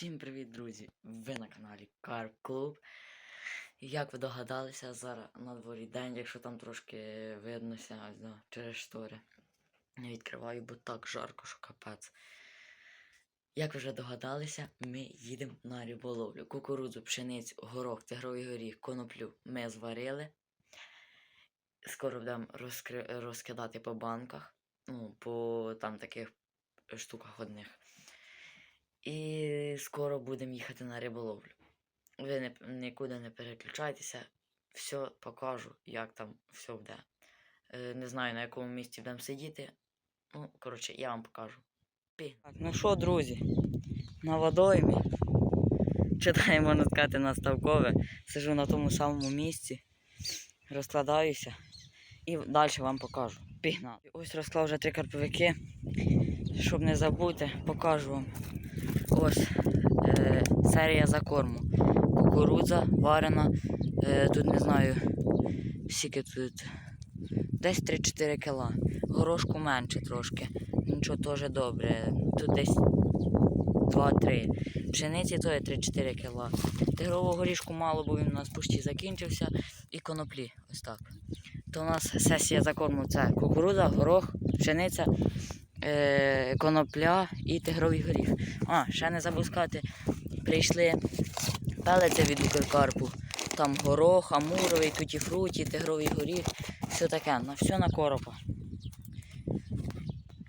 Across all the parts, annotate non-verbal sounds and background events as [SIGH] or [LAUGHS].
Всім привіт, друзі! Ви на каналі Car Club. Як ви догадалися, зараз на дворі день, якщо там трошки виднося да, через штори. Не відкриваю, бо так жарко, що капець. Як ви вже догадалися, ми їдемо на риболовлю. Кукурудзу, пшеницю, горох, тигровий горіх, коноплю ми зварили. Скоро будемо розкри... розкидати по банках, ну, по там таких штуках одних. І скоро будемо їхати на риболовлю. Ви не, нікуди не переключайтеся, все покажу, як там все буде. Е, не знаю на якому місці будемо сидіти. Ну, коротше, я вам покажу. Пі. Так, ну що, друзі, на водоймі. Читаю, можна сказати, на. Сижу на тому самому місці, розкладаюся і далі вам покажу. Пігнали. Ось розклав вже три карповики. Щоб не забути, покажу вам. Ось е, серія закорму. Кукурудза варена. Е, тут не знаю, скільки тут. Десь 3-4 кіла. Горошку менше трошки. Нічого теж добре. Тут десь 2-3. Пшениці то є 3-4 кіла. Тигрового горішку мало, бо він у нас почти закінчився. І коноплі. Ось так. То у нас сесія закорму це кукурудза, горох, пшениця е, конопля і тигровий горіх. А, ще не забув сказати, прийшли пелеці від Укркарпу. Там горох, амуровий, туті-фруті, тигровий горіх, все таке, на все на коропа.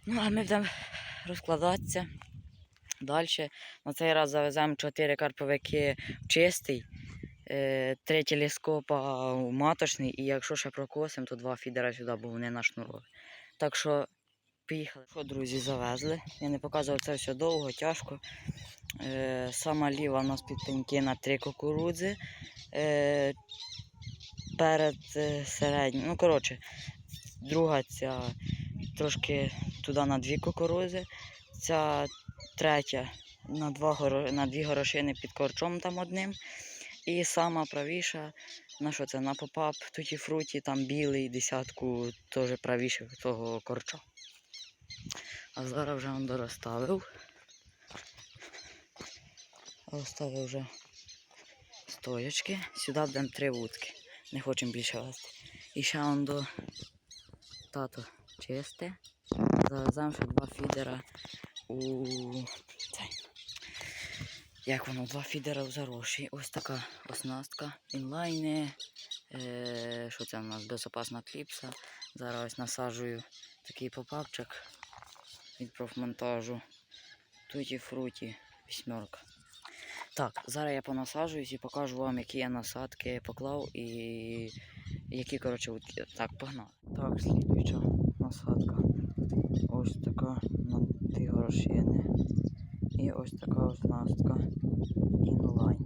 Ну, а ми будемо розкладатися. Далі. На цей раз завеземо 4 карповики в чистий, е, три телескопа у маточний, і якщо ще прокосимо, то два фідера сюди, бо вони на шнурові. Так що Поїхали. Що, друзі, завезли. Я не показував це все довго, тяжко. Е, сама ліва у нас під пеньки на три кукурудзи. Е, перед е, середньою. Ну, коротше, друга ця трошки туди на дві кукурудзи. Ця третя на, два, на дві горошини під корчом там одним. І сама правіша, на що це? На попап, туті фруті, там білий, десятку, теж правіше того корча. А зараз вже он дорозставив. Розставив вже стоячки. Сюди будемо три вудки. Не хочемо більше вести. І ще он до тато чисте. Завеземо ще два фідера у цей. Як воно, два фідера в зароші. Ось така оснастка. Інлайни. Е, що це у нас? Безопасна кліпса. Зараз насаджую такий попапчик від профмонтажу. Туті фруті, вісьмерка. Так, зараз я понасаджуюсь і покажу вам, які я насадки поклав і які, коротше. Так, погнали. Так, слідуюча насадка. Ось така на дві горошини. І ось така оснастка інлайн.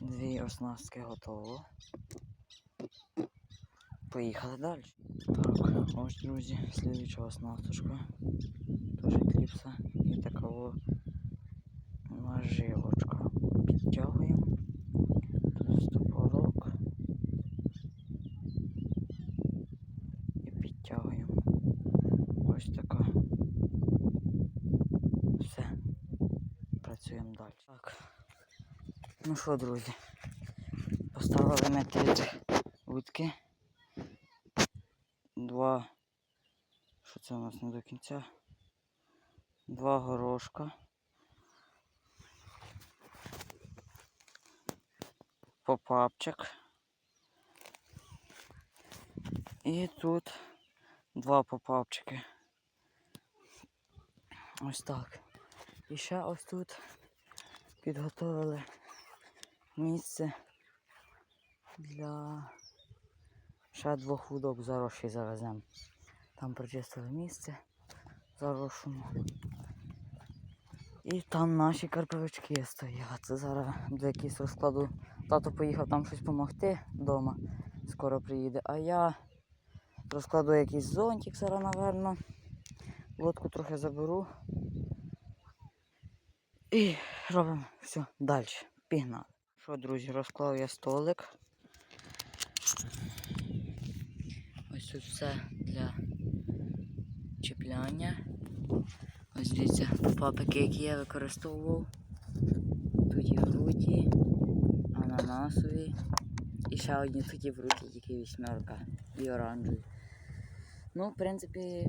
Дві оснастки готово. Поїхали далі. Так, ось, друзі, слідуюча оснасточка. Теж кліпса. І така наживочка. Підтягуємо. Стопорок. І підтягуємо. Ось така. Все. Працюємо далі. Так. Ну що, друзі? Поставили ми три вудки два. Що це у нас не до кінця? Два горошка. Попапчик. І тут два попапчики. Ось так. І ще ось тут підготовили місце для Ще двох вудок заросші завеземо. Там прочистили місце зарошому. І там наші карповички стоять. Це зараз до якісь розкладу. Тато поїхав там щось допомогти вдома. Скоро приїде. А я розкладу якийсь зонтик зараз, напевно. Лодку трохи заберу. І робимо все далі. Пігнали. Що, друзі, розклав я столик. Тут все для чіпляння. Ось дивіться, папики, які я використовував. Тут є фруті, ананасові. І ще одні тут є фруті, тільки вісьмерка і оранжеві. Ну, в принципі,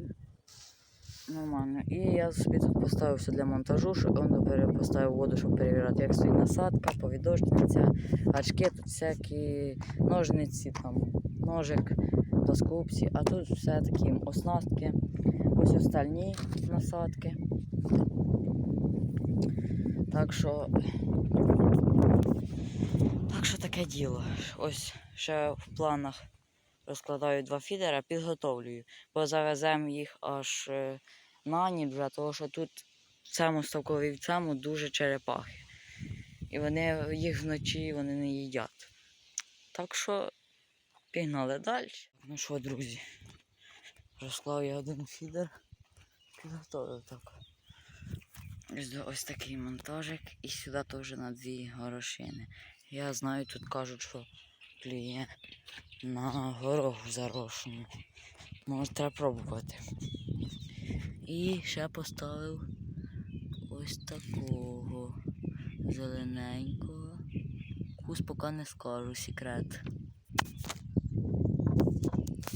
нормально. І я собі тут поставив все для монтажу, щоб он поставив воду, щоб перевіряти, як стоїть насадка, повідочниця, гачки тут всякі ножниці, там, ножик, плоскопці, а тут все такі оснастки. Ось остальні насадки. Так що. Так що таке діло. Ось ще в планах розкладаю два фідера, підготовлюю, бо завеземо їх аж е, на ніч тому що тут цьому ставкові дуже черепахи. І вони їх вночі вони не їдять. Так що пігнали далі. Ну що, друзі, розклав я один фідер, підготовив так. Ось, такий монтажик і сюди теж на дві горошини. Я знаю, тут кажуть, що клює на гороху зарошену. Може, треба пробувати. І ще поставив ось такого зелененького. Вкус поки не скажу, секрет.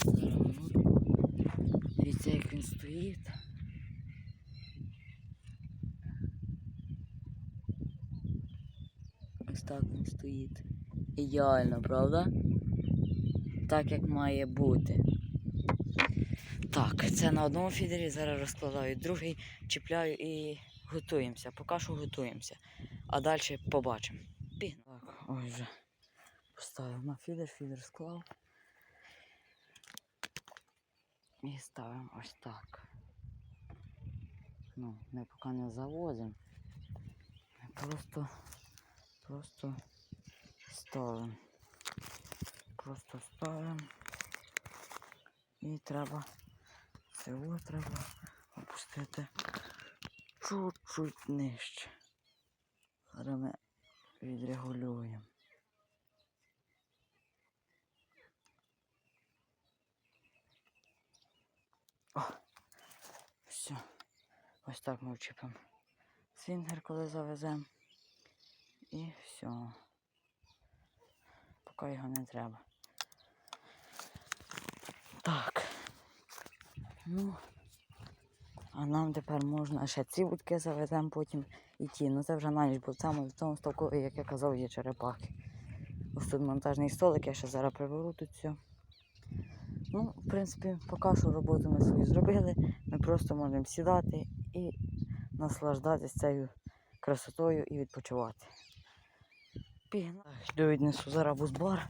Зараз минутку. Дивіться, як він стоїть. Ось так він стоїть. Ідеально, правда? Так як має бути. Так, це на одному фідері, зараз розкладаю другий, чіпляю і готуємося. Поки що готуємося. А далі побачимо. Пігнали. Так, ось вже поставив на фідер, фідер склав. І ставимо ось так. Ну, ми поки не завозимо. Просто, просто ставимо. Просто ставимо. І треба цього треба опустити чуть-чуть нижче. Зараз ми відрегулюємо. О, все. Ось так ми вчепимо свінгер, коли завеземо. І все. Поки його не треба. Так. Ну, а нам тепер можна ще ці будки завеземо потім і. Ну це вже на ніч, бо саме в тому ставкові, як я казав, є черепахи. Ось тут монтажний столик, я ще зараз приберу тут все. Ну, в принципі, поки що роботу ми свою зробили. Ми просто можемо сідати і наслаждатися цією красотою і відпочивати. Пігнали. Йду віднесу зараз бузбар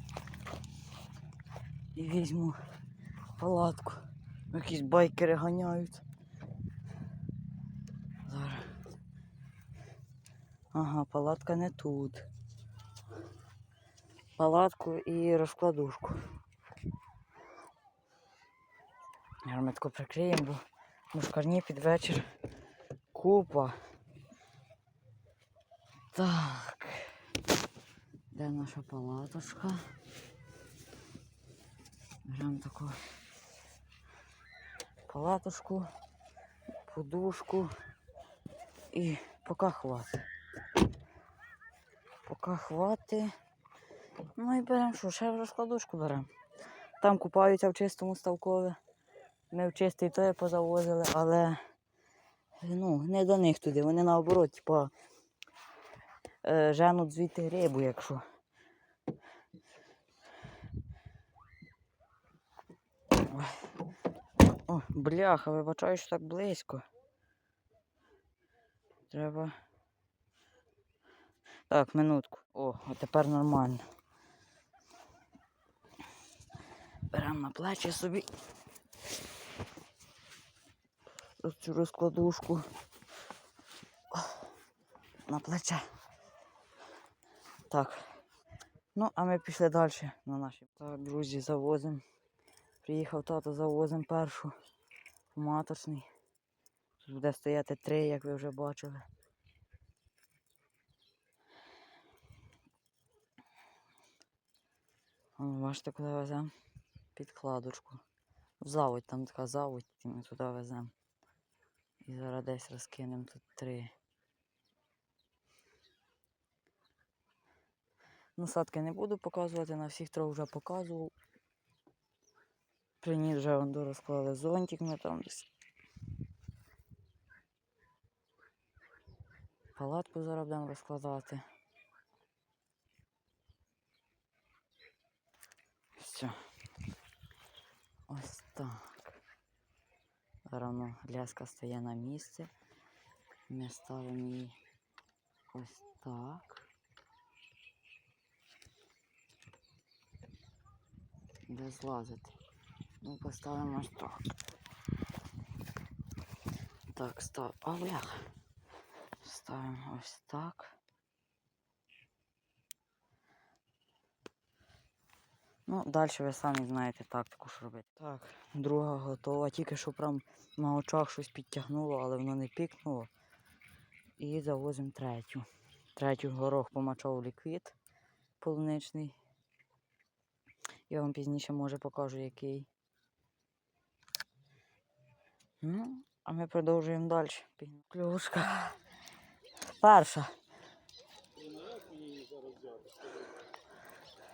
і візьму палатку. Якісь байкери ганяють. Зараз. Ага, палатка не тут. Палатку і розкладушку. Герметку прикриємо, бо мушкарні під вечір. Купа. Так. Де наша палаточка? Беремо таку палаточку, подушку і поки хватить. Поки хватить. Ну і беремо що, ще розкладушку беремо. Там купаються в чистому ставкові. Ми в чистий той позавозили, але ну, не до них туди. Вони наоборот, типа, женуть звідти рибу, якщо. О, бляха, вибачаю, що так близько. Треба. Так, минутку. О, а тепер нормально. Беремо на плечі собі. Цю розкладушку. На плече. Так. Ну, а ми пішли далі на наші. Так, друзі, завозимо. Приїхав тато, завозимо першу маточний. Тут буде стояти три, як ви вже бачили. Бачите, куди веземо? Підкладочку. В заводь, там така заводь, і ми туди веземо. І зараз десь розкинемо тут три. Насадки не буду показувати, на всіх трьох вже показував. Приніс вже вон до розклали зонтик ми там десь. Палатку зараз будемо розкладати. Все. Ось так. Зараз воно ляска стає на місце. Ми ставимо її ось так. Де злазити. Ну, поставимо ось так. Так, став. А. Ставимо ось так. Ну, далі ви самі знаєте тактику, що робити. Так, друга готова. Тільки що прям на очах щось підтягнуло, але воно не пікнуло. І завозимо третю. Третю горох помачав ліквід полуничний. Я вам пізніше може покажу який. Ну, а ми продовжуємо далі. Клюшка. Перша.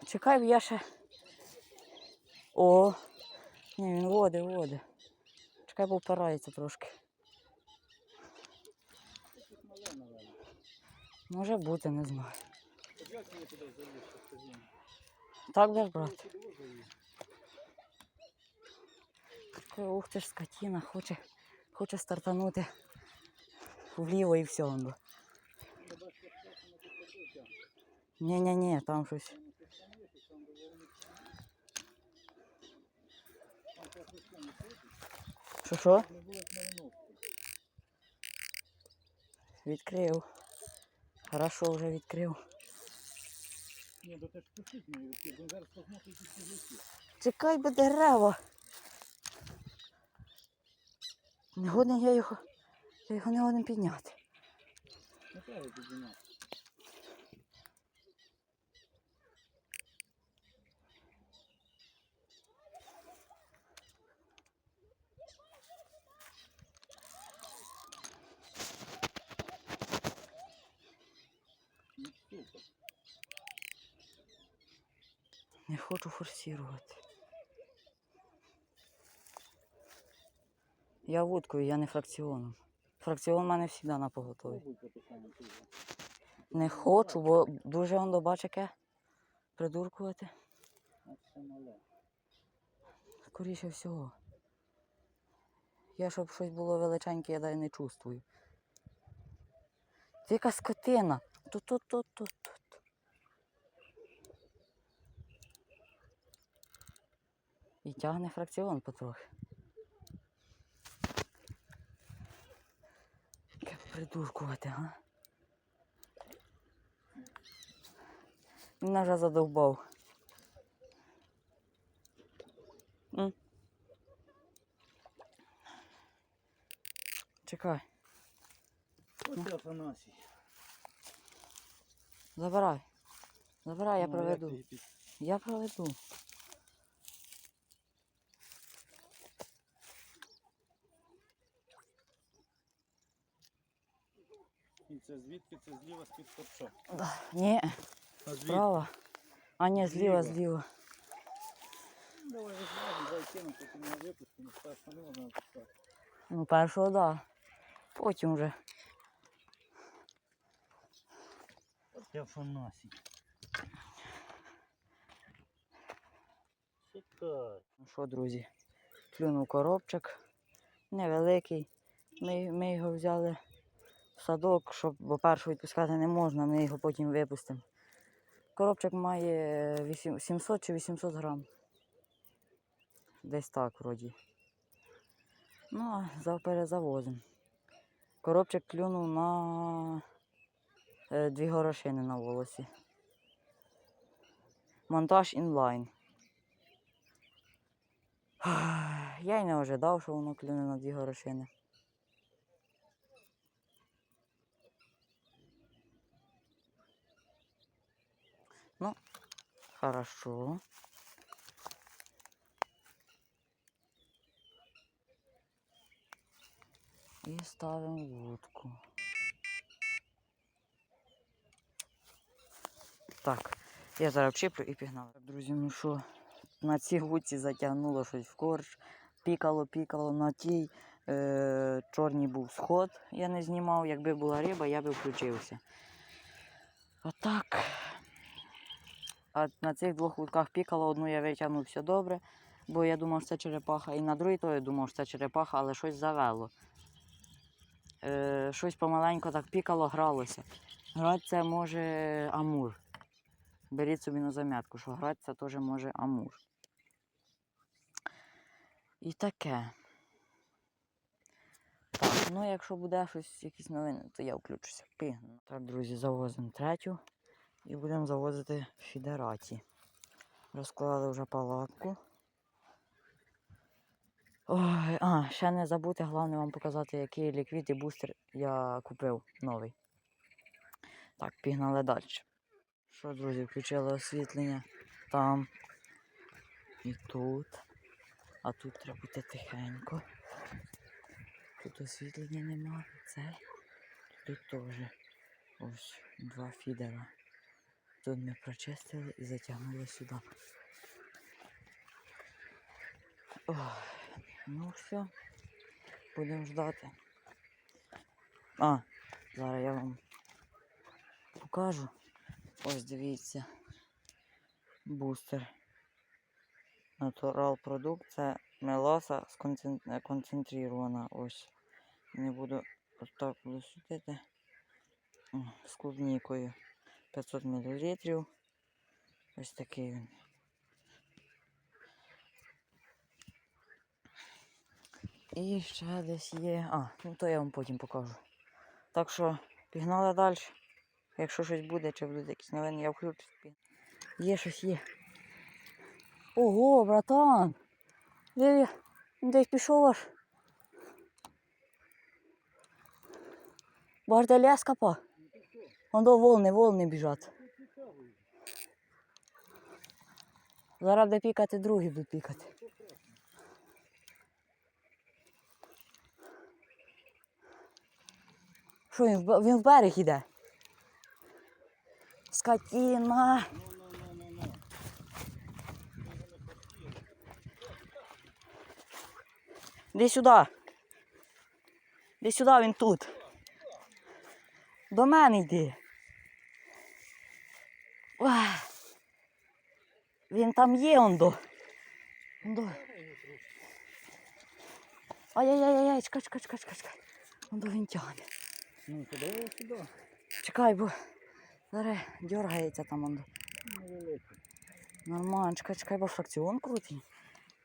Чекай, я ще. О! Ні, він води, води. Чекай, бо впирається трошки. Може бути, не знаю. Так будеш брати? Такий, Ух ти ж скотина, хоче, хоче стартанути вліво і все. воно. Ні-ні-ні, там щось. Що що? Відкрив. Хорошо вже відкрив. Ні, до те ж пустить відкрив, бо зараз сіжуки. Чекай, бо дерева. Не годен я його. Я його не годен підняти. Не треба супер. Не хочу форсувати. Я вудкою, я не фракціоном. Фракціон в мене завжди на поготові. Не хочу, бо дуже он бач, яке придуркувати. Скоріше всього. Я, щоб щось було величеньке, я дай не чувствую. Ти яка скотина. Тут, тут, тут, тут, тут. І тягне фракціон потрохи. Яке придуркувати, га? Мене вже задовбав. М. Чекай, Оце Афанасій. забирай. Забирай, я як проведу. Я проведу. Це звідки? Це зліва з-під корча. Да. Ні, А звідки? справа. А ні, зліва, Зліва. зліва. Давай розглянемо, дай кину, потім його випустимо. Старшого не можна випускати. Ну, першого, так. Да. Потім вже. Чекай. Ну що, друзі, клюнув коробчик. Невеликий. Ми, ми його взяли садок, щоб, бо першого відпускати не можна, ми його потім випустимо. Коробчик має вісім- 700 чи 800 грам. Десь так вроді. Ну, а перезавозимо. Коробчик клюнув на е, дві горошини на волосі. Монтаж інлайн. Я й не ожидав, що воно клюне на дві горошини. Ну, хорошо. І ставимо вудку. Так, я зараз вчіплю і пігнав. Друзі, ну що, на цій вудці затягнуло щось в корч. Пікало, пікало на тій. Е, чорний був сход, я не знімав. Якби була риба, я би включився. Отак. А на цих двох вудках пікало, одну я витягнув все добре, бо я думав, що це черепаха. І на другій то я думав, що це черепаха, але щось завело. Е, щось помаленько так пікало, гралося. Грати це може амур. Беріть собі на зам'ятку, що грати це теж може амур. І таке. Так, ну якщо буде щось, якісь новини, то я включуся. Пігну. Так, друзі, завозимо третю і будемо завозити в фідераті. Розклали вже палатку. Ой, а, ще не забути, головне вам показати, який ліквід і бустер я купив новий. Так, пігнали далі. Що, друзі, включили освітлення там і тут. А тут треба бути тихенько. Тут освітлення нема. Цей. Тут теж. Ось два фідера. Тут ми прочистили і затягнули сюди. Ой, ну все. Будемо ждати. А, зараз я вам покажу. Ось дивіться. Бустер. Натурал продукт. Це мелоса сконцен- е. Ось. Не буду ось так буду. З клубнікою. 500 мл. Ось такий він. І ще десь є. А, ну то я вам потім покажу. Так що пігнали далі. Якщо щось буде, чи будуть якісь новини, я включу. Є щось є. Ого, братан! Де, десь пішов аж. Баш де ляска. Вон до волни, волни біжать. Зараз буде пікати, другі будуть пікати. Що він, в він в берег іде? Скотіна. Іди сюди. Іди сюди, він тут. До мене йди. Уah. Він там є он до. Он до. Ай-яй-яй-яй, чекай, чекай, чекай, чекай, чекай. Он він тягне. Ну, подавай сюди. Чекай, бо зараз дергається там он. до. Невеликий. Нормально, чекай, чекай, бо фракціон крутий.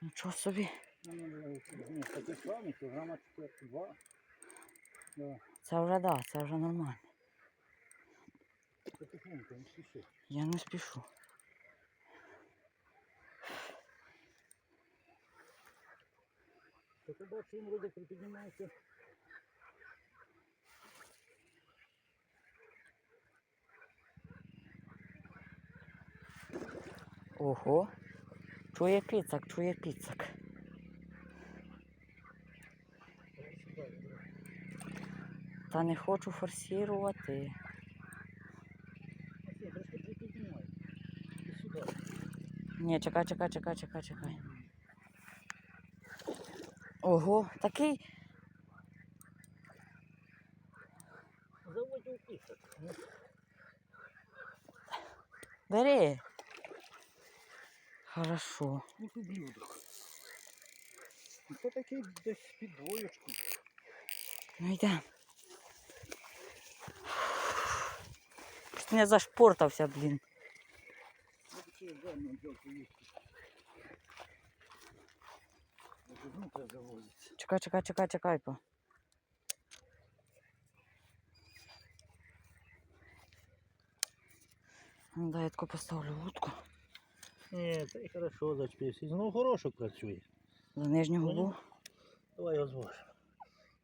Нічого собі. Ну, невеликий. Ні, такі самі, кілограма 4-2. Да. Це вже да, це вже нормально. Потихеньку, не спіши. Я не спішу. Та ти бачиш, він вроде припіднімається. Ого. Чує піцак, чує піцак. Та не хочу форсувати. Ось, трошки припіднімай. І сюди. Ні, чекай, чекай, чекай, чекай, чекай. Ого, такий. У. Ну, Бери. Хорошо. ну, тут блюдок. Ну, Це такий десь під двоєчку. Ну йде. Чуть не зашпортався, блін. Ну, такий гарно взяв поїсти. Ось одну треба завозити. Чекай, чекай, чекай, чекай. По. Ну, дай я тако поставлю вудку Ні, це і хорошо зачпився. Знову горошок працює. за нижню губу. Давай його зважимо.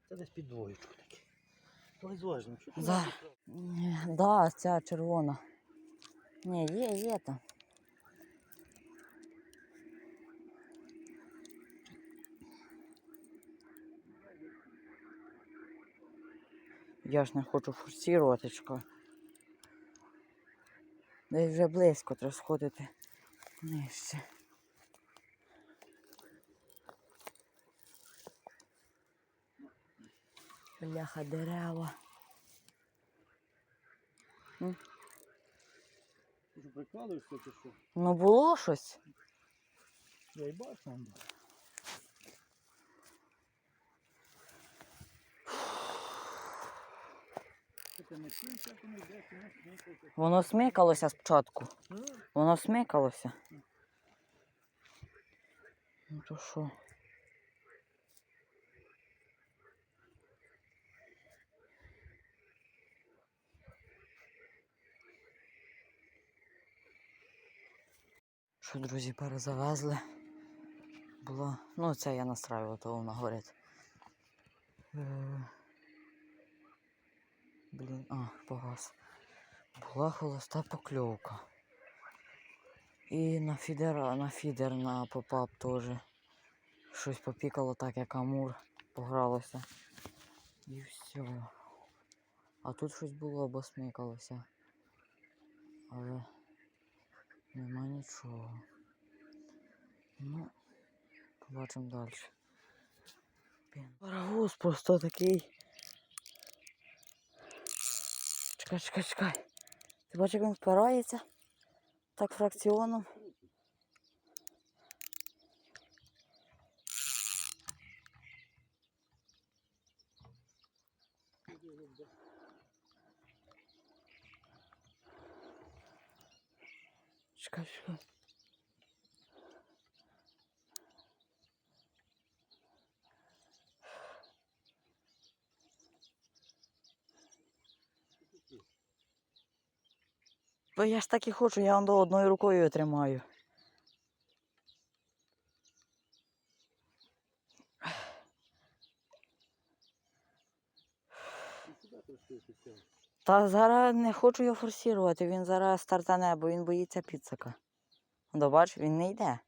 Це десь під двоєчку такий. Давай зважимо. Ні, Да, ця червона. Ні, є, є там. Я ж не хочу форсувати. Десь вже близько треба сходити нижче. Бляха дерева. Ти що прикладуєшся чи що? Ну було щось. Я й бачу. он. Це не кінця, то не йде, то не смикайте. Воно смикалося спочатку. Воно смикалося. Ну то що? Що, друзі, перезавезли. Було. Ну, це я настраював, то воно горить. Блін, а, погас. Була холоста покльовка. І на фідер, на фідер на попап теж. Щось попікало так, як амур погралося. І все. А тут щось було, бо смикалося. Але нема нічого. Ну, побачимо далі. Паровоз просто такий. Чекай, чекай, чекай. Ти бачиш, як він впирається? Так фракціоном. Чекай, чекай. Бо я ж так і хочу, я вам до одною рукою тримаю. Та зараз не хочу його форсувати, він зараз стартане, бо він боїться підсака. Ну, бач, він не йде.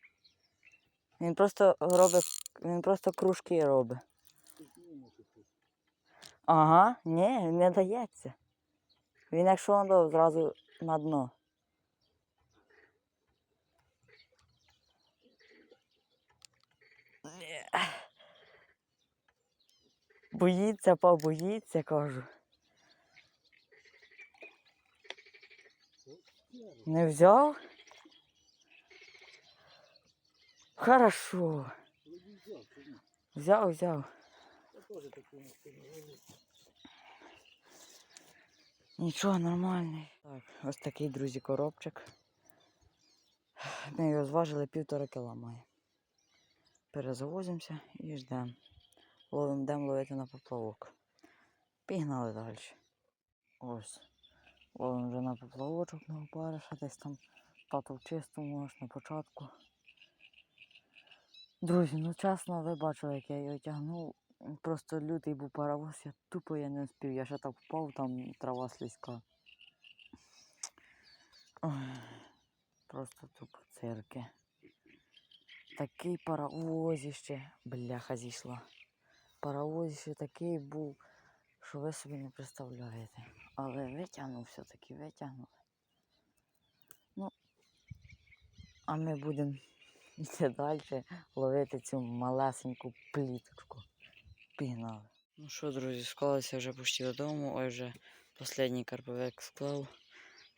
Він просто робить, він просто кружки робить. Ага, ні, не дається. Він якщо он до, зразу на дно. Боїться, побоїться, кажу. Не взяв? Хорошо. Взяв. Взяв. Я теж такий не. Нічого, нормальний. Так, ось такий, друзі, коробчик. Ми його зважили півтора кіла має. Перезавозимося і ждемо. Ловимо, йдемо ловити на поплавок. Пігнали далі. Ось. Ловимо вже на поплавочок на опариша, десь там тато в чистому аж на початку. Друзі, ну чесно, ви бачили, як я його тягнув. Просто лютий був паровоз, я тупо я не встиг. Я ще так впав, там трава слизька. Просто тупо цирки. Такий паровозіще, бляха зійшла. Паровозіще такий був, що ви собі не представляєте. Але витягнув все-таки, витягнув. Ну, а ми будемо йти [LAUGHS] далі ловити цю малесеньку пліточку. Пігнали. Ну що, друзі, склалися вже почти додому. Ось вже останній карповик склав.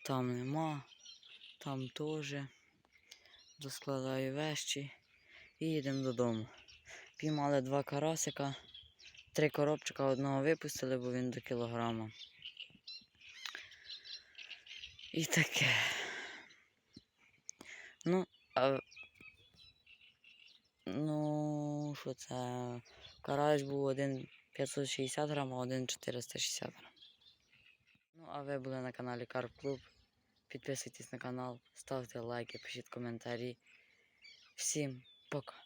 Там нема, там теж. Доскладаю вещі і їдемо додому. Піймали два карасика, три коробчика, одного випустили, бо він до кілограма. І таке. Ну, а... Ну, що це? Карась був один 560 грам, а один 460 грам. Ну, а ви були на каналі Карп Клуб. Підписуйтесь на канал, ставте лайки, пишіть коментарі. Всім пока!